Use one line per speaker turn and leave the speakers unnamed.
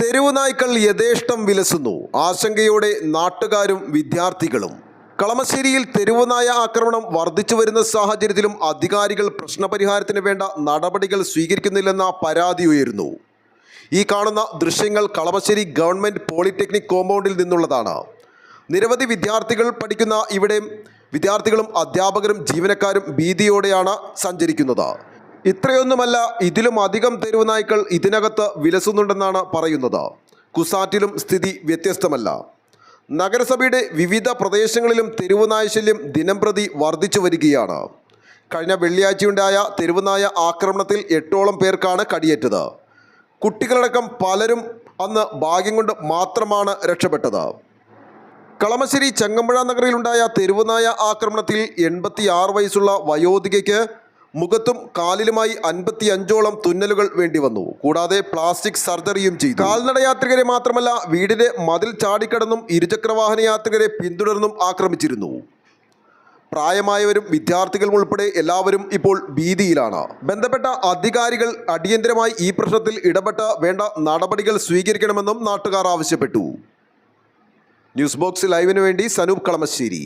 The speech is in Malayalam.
തെരുവ് നായ്ക്കൾ യഥേഷ്ടം വിലസുന്നു. ആശങ്കയോടെ നാട്ടുകാരും വിദ്യാർത്ഥികളും. കളമശ്ശേരിയിൽ തെരുവുനായ ആക്രമണം വർദ്ധിച്ചു വരുന്ന സാഹചര്യത്തിലും അധികാരികൾ പ്രശ്നപരിഹാരത്തിന് വേണ്ട നടപടികൾ സ്വീകരിക്കുന്നില്ലെന്ന പരാതി ഉയരുന്നു. ഈ കാണുന്ന ദൃശ്യങ്ങൾ കളമശ്ശേരി ഗവൺമെന്റ് പോളിടെക്നിക് കോമ്പൗണ്ടിൽ നിന്നുള്ളതാണ്. നിരവധി വിദ്യാർത്ഥികൾ പഠിക്കുന്ന ഇവിടെ വിദ്യാർത്ഥികളും അധ്യാപകരും ജീവനക്കാരും ഭീതിയോടെയാണ് സഞ്ചരിക്കുന്നത്. ഇത്രയൊന്നുമല്ല ഇതിലും അധികം തെരുവ് നായ്ക്കൾ ഇതിനകത്ത് വിലസുന്നുണ്ടെന്നാണ് പറയുന്നത്. കുസാറ്റിലും സ്ഥിതി വ്യത്യസ്തമല്ല. നഗരസഭയുടെ വിവിധ പ്രദേശങ്ങളിലും തെരുവ് നായശല്യം ദിനം ദിനംപ്രതി വർദ്ധിച്ചു വരികയാണ്. കഴിഞ്ഞ വെള്ളിയാഴ്ചയുണ്ടായ തെരുവുനായ ആക്രമണത്തിൽ എട്ടോളം പേർക്കാണ് കടിയേറ്റത്. കുട്ടികളടക്കം പലരും അന്ന് ഭാഗ്യം കൊണ്ട് മാത്രമാണ് രക്ഷപ്പെട്ടത്. കളമശ്ശേരി ചെങ്ങമ്പുഴ നഗറിലുണ്ടായ തെരുവുനായ ആക്രമണത്തിൽ എൺപത്തി ആറ് വയസ്സുള്ള വയോധികയ്ക്ക് മുഖത്തും കാലിലുമായി അൻപത്തി അഞ്ചോളം തുന്നലുകൾ വേണ്ടി വന്നു കൂടാതെ പ്ലാസ്റ്റിക് സർജറിയും ചെയ്തു. കാൽനട യാത്രികരെ മാത്രമല്ല വീടിന്റെ മതിൽ ചാടിക്കടന്നും ഇരുചക്രവാഹന യാത്രികരെ പിന്തുടർന്നും ആക്രമിച്ചിരുന്നു. പ്രായമായവരും വിദ്യാർത്ഥികളും ഉൾപ്പെടെ എല്ലാവരും ഇപ്പോൾ ഭീതിയിലാണ്. ബന്ധപ്പെട്ട അധികാരികൾ അടിയന്തരമായി ഈ പ്രശ്നത്തിൽ ഇടപെട്ട വേണ്ട നടപടികൾ സ്വീകരിക്കണമെന്നും നാട്ടുകാർ ആവശ്യപ്പെട്ടു. ന്യൂസ് ബോക്സ് ലൈവിനു വേണ്ടി സനൂപ് കളമശ്ശേരി.